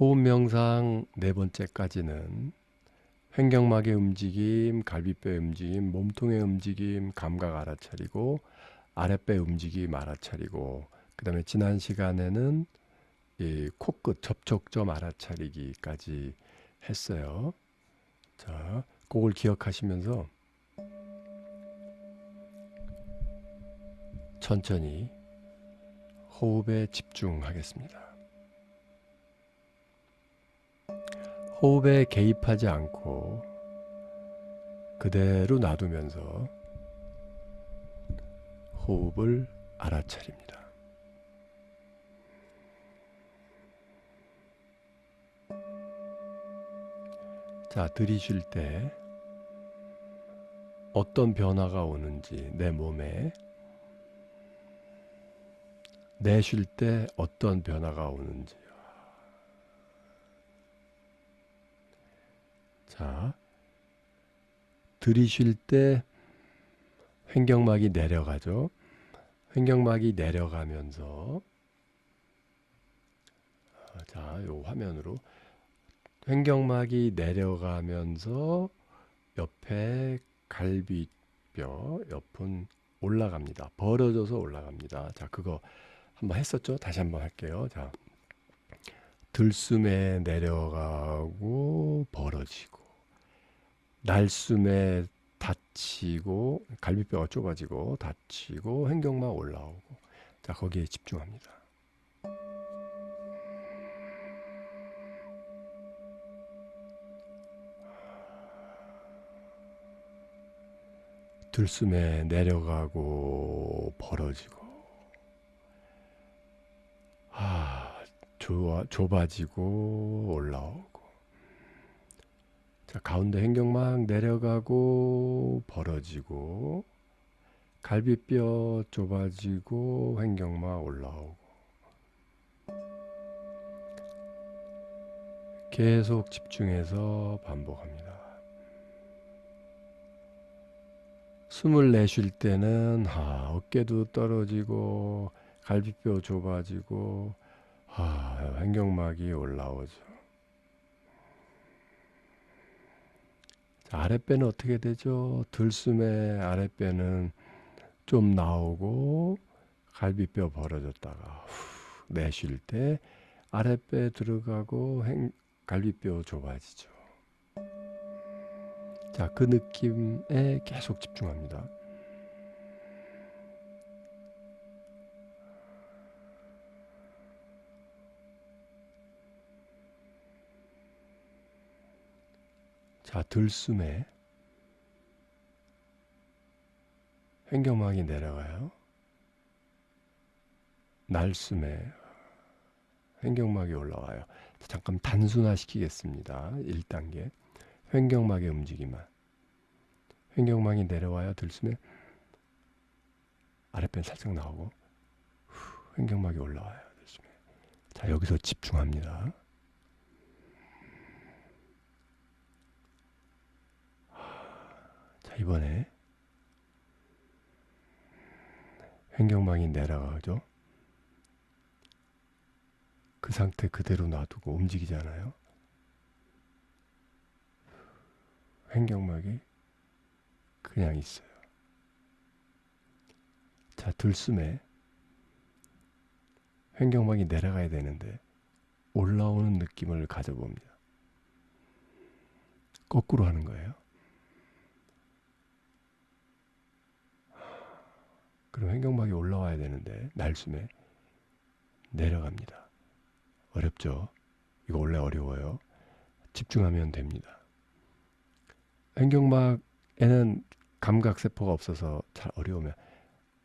호흡 명상 네 번째까지는 횡격막의 움직임, 갈비뼈의 움직임, 몸통의 움직임, 감각 알아차리고 아랫배 움직임 알아차리고 그 다음에 지난 시간에는 이 코끝 접촉점 알아차리기까지 했어요. 자, 그걸 기억하시면서 천천히 호흡에 집중하겠습니다. 호흡에 개입하지 않고 그대로 놔두면서 호흡을 알아차립니다. 자, 들이쉴 때 어떤 변화가 오는지 내 몸에 내쉴 때 어떤 변화가 오는지 자, 들이쉴 때 횡격막이 내려가죠. 횡격막이 내려가면서 아, 자, 요 화면으로 횡격막이 내려가면서 옆에 갈비뼈 옆은 올라갑니다. 벌어져서 올라갑니다. 자, 그거 한번 했었죠? 다시 한번 할게요. 자, 들숨에 내려가고 벌어지고 날숨에 닫히고 갈비뼈가 좁아지고 닫히고 횡격막 올라오고. 자 거기에 집중합니다. 들숨에 내려가고 벌어지고. 아 좁아, 좁아지고 올라오고 자 가운데 횡격막 내려가고 벌어지고 갈비뼈 좁아지고 횡격막 올라오고 계속 집중해서 반복합니다. 숨을 내쉴 때는 하, 어깨도 떨어지고 갈비뼈 좁아지고 하, 횡격막이 올라오죠. 아랫배는 어떻게 되죠? 들숨의 아랫배는 좀 나오고 갈비뼈 벌어졌다가 후, 내쉴 때 아랫배 들어가고 행, 갈비뼈 좁아지죠. 자, 그 느낌에 계속 집중합니다. 자, 들숨에 횡격막이 내려가요. 날숨에 횡격막이 올라와요. 잠깐 단순화 시키겠습니다. 1단계. 횡격막의 움직임만. 횡격막이 내려와요. 들숨에 아랫배 살짝 나오고 후, 횡격막이 올라와요. 들숨에. 자, 여기서 집중합니다. 자, 이번에 횡격막이 내려가죠. 그 상태 그대로 놔두고 움직이잖아요. 횡격막이 그냥 있어요. 자, 들숨에 횡격막이 내려가야 되는데 올라오는 느낌을 가져봅니다. 거꾸로 하는 거예요. 그럼 횡격막이 올라와야 되는데 날숨에 내려갑니다. 어렵죠? 이거 원래 어려워요. 집중하면 됩니다. 횡격막에는 감각세포가 없어서 잘 어려우면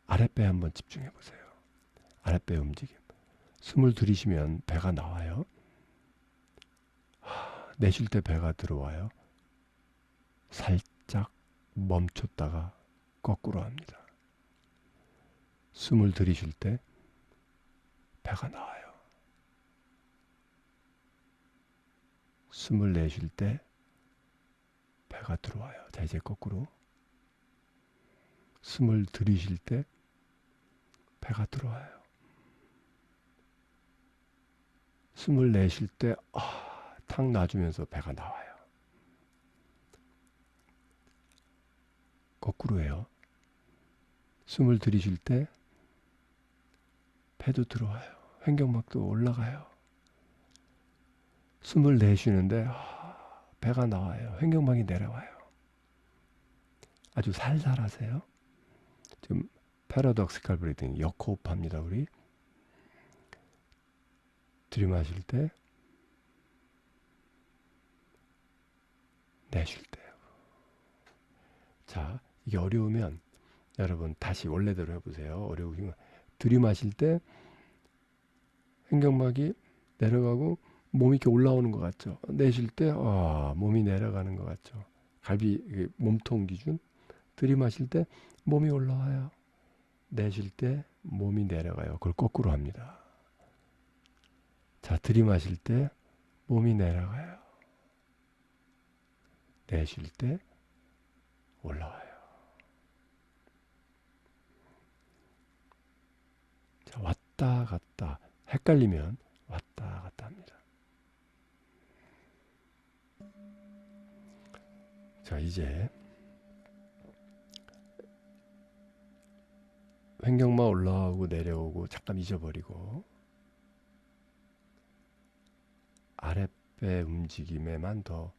아랫배 한번 집중해 보세요. 아랫배 움직임. 숨을 들이쉬면 배가 나와요. 하, 내쉴 때 배가 들어와요. 살짝 멈췄다가 거꾸로 합니다. 숨을 들이쉴 때 배가 나와요. 숨을 내쉴 때 배가 들어와요. 자, 이제 거꾸로. 숨을 들이쉴 때 배가 들어와요. 숨을 내쉴 때, 아, 탁 놔주면서 배가 나와요. 거꾸로 해요. 숨을 들이쉴 때, 배도 들어와요. 횡격막도 올라가요. 숨을 내쉬는데, 아, 배가 나와요. 횡격막이 내려와요. 아주 살살하세요. 지금 패러독스칼 브리딩 역호흡합니다 우리 들이마실 때 내쉴 때 자 이게 어려우면 여러분 다시 원래대로 해보세요 어려우시면 들이마실 때 횡격막이 내려가고 몸이 이렇게 올라오는 것 같죠 내쉴 때 아, 몸이 내려가는 것 같죠 갈비 몸통 기준 들이마실 때 몸이 올라와요. 내쉴 때 몸이 내려가요. 그걸 거꾸로 합니다. 자, 들이마실 때 몸이 내려가요. 내쉴 때 올라와요. 자, 왔다 갔다. 헷갈리면 왔다 갔다 합니다. 자, 이제 횡격막 올라오고 내려오고 잠깐 잊어버리고 아랫배 움직임에만 더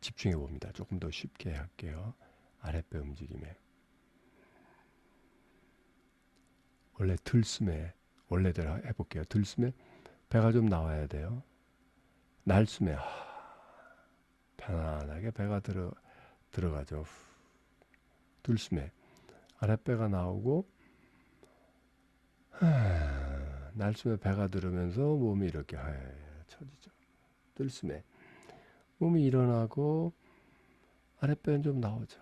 집중해 봅니다. 조금 더 쉽게 할게요. 아랫배 움직임에 원래 들숨에 원래대로 해볼게요. 들숨에 배가 좀 나와야 돼요. 날숨에 하, 편안하게 배가 들어 들어가죠. 들숨에 아랫배가 나오고 하, 날숨에 배가 들으면서 몸이 이렇게 하얘 쳐지죠. 들숨에 몸이 일어나고 아랫배는 좀 나오죠.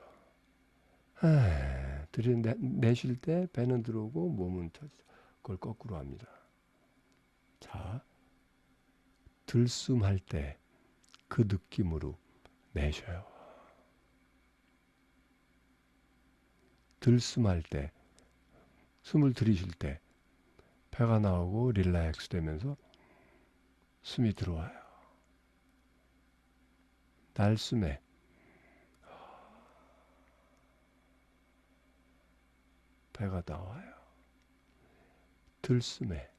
하, 들이 내, 내쉴 때 배는 들어오고 몸은 쳐지죠. 그걸 거꾸로 합니다. 자, 들숨할 때 그 느낌으로 내쉬어요. 들숨할 때, 숨을 들이쉴 때 배가 나오고 릴렉스 되면서 숨이 들어와요. 날숨에 배가 나와요. 들숨에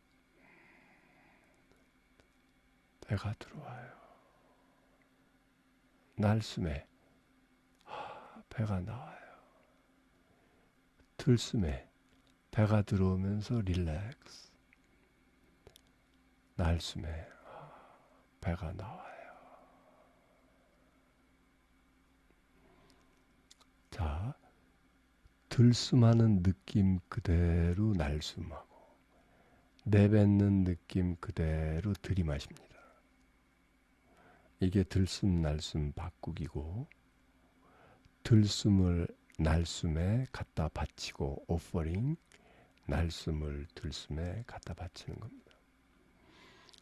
배가 들어와요. 날숨에 배가 나와요. 들숨에 배가 들어오면서 릴렉스. 날숨에 배가 나와요. 자, 들숨하는 느낌 그대로 날숨하고 내뱉는 느낌 그대로 들이마십니다. 이게 들숨 날숨 바꾸기고 들숨을 날숨에 갖다 바치고 오퍼링 날숨을 들숨에 갖다 바치는 겁니다.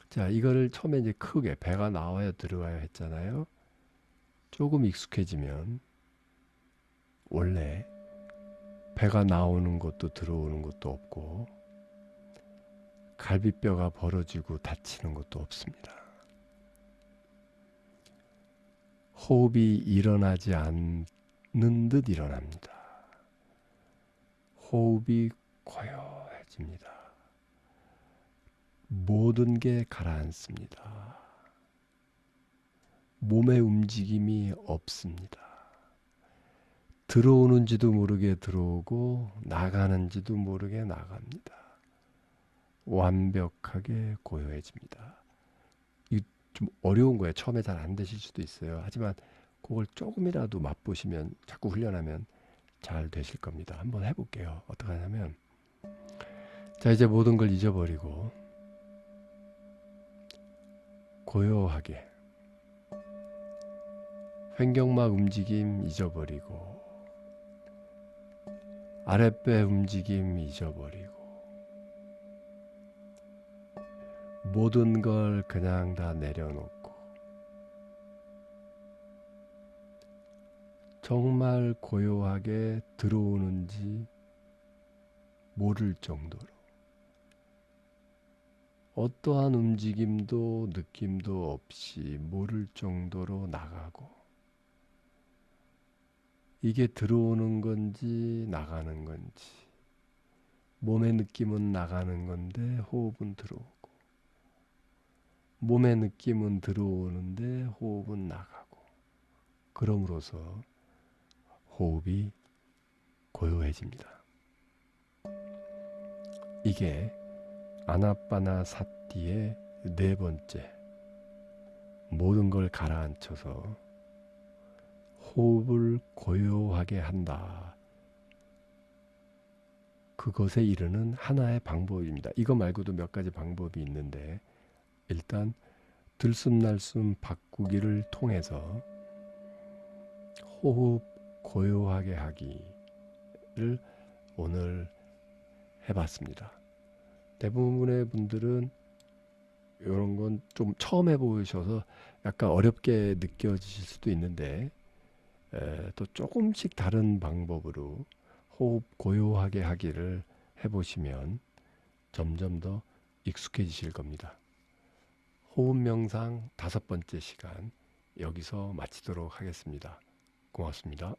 자, 이거를 처음에 이제 크게 배가 나와야 들어가야 했잖아요. 조금 익숙해지면 원래 배가 나오는 것도 들어오는 것도 없고 갈비뼈가 벌어지고 다치는 것도 없습니다. 호흡이 일어나지 않는 듯 일어납니다. 호흡이 고요해집니다. 모든 게 가라앉습니다. 몸의 움직임이 없습니다. 들어오는지도 모르게 들어오고 나가는지도 모르게 나갑니다. 완벽하게 고요해집니다. 이좀 어려운 거예요. 처음에 잘 안 되실 수도 있어요. 하지만 그걸 조금이라도 맛보시면 자꾸 훈련하면 잘 되실 겁니다. 한번 해볼게요. 어떻게 하냐면 자 이제 모든 걸 잊어버리고 고요하게 횡격막 움직임 잊어버리고 아랫배 움직임 잊어버리고 모든 걸 그냥 다 내려놓고 정말 고요하게 들어오는지 모를 정도로 어떠한 움직임도 느낌도 없이 모를 정도로 나가고 이게 들어오는 건지 나가는 건지 몸의 느낌은 나가는 건데 호흡은 들어오고 몸의 느낌은 들어오는데 호흡은 나가고 그럼으로써 호흡이 고요해집니다. 이게 아나빠나 사띠의 네 번째 모든 걸 가라앉혀서 호흡을 고요하게 한다. 그것에 이르는 하나의 방법입니다. 이거 말고도 몇 가지 방법이 있는데 일단 들숨날숨 바꾸기를 통해서 호흡 고요하게 하기를 오늘 해봤습니다. 대부분의 분들은 이런 건 좀 처음 해보셔서 약간 어렵게 느껴지실 수도 있는데 에, 또 조금씩 다른 방법으로 호흡 고요하게 하기를 해보시면 점점 더 익숙해지실 겁니다. 호흡 명상 다섯 번째 시간 여기서 마치도록 하겠습니다. 고맙습니다.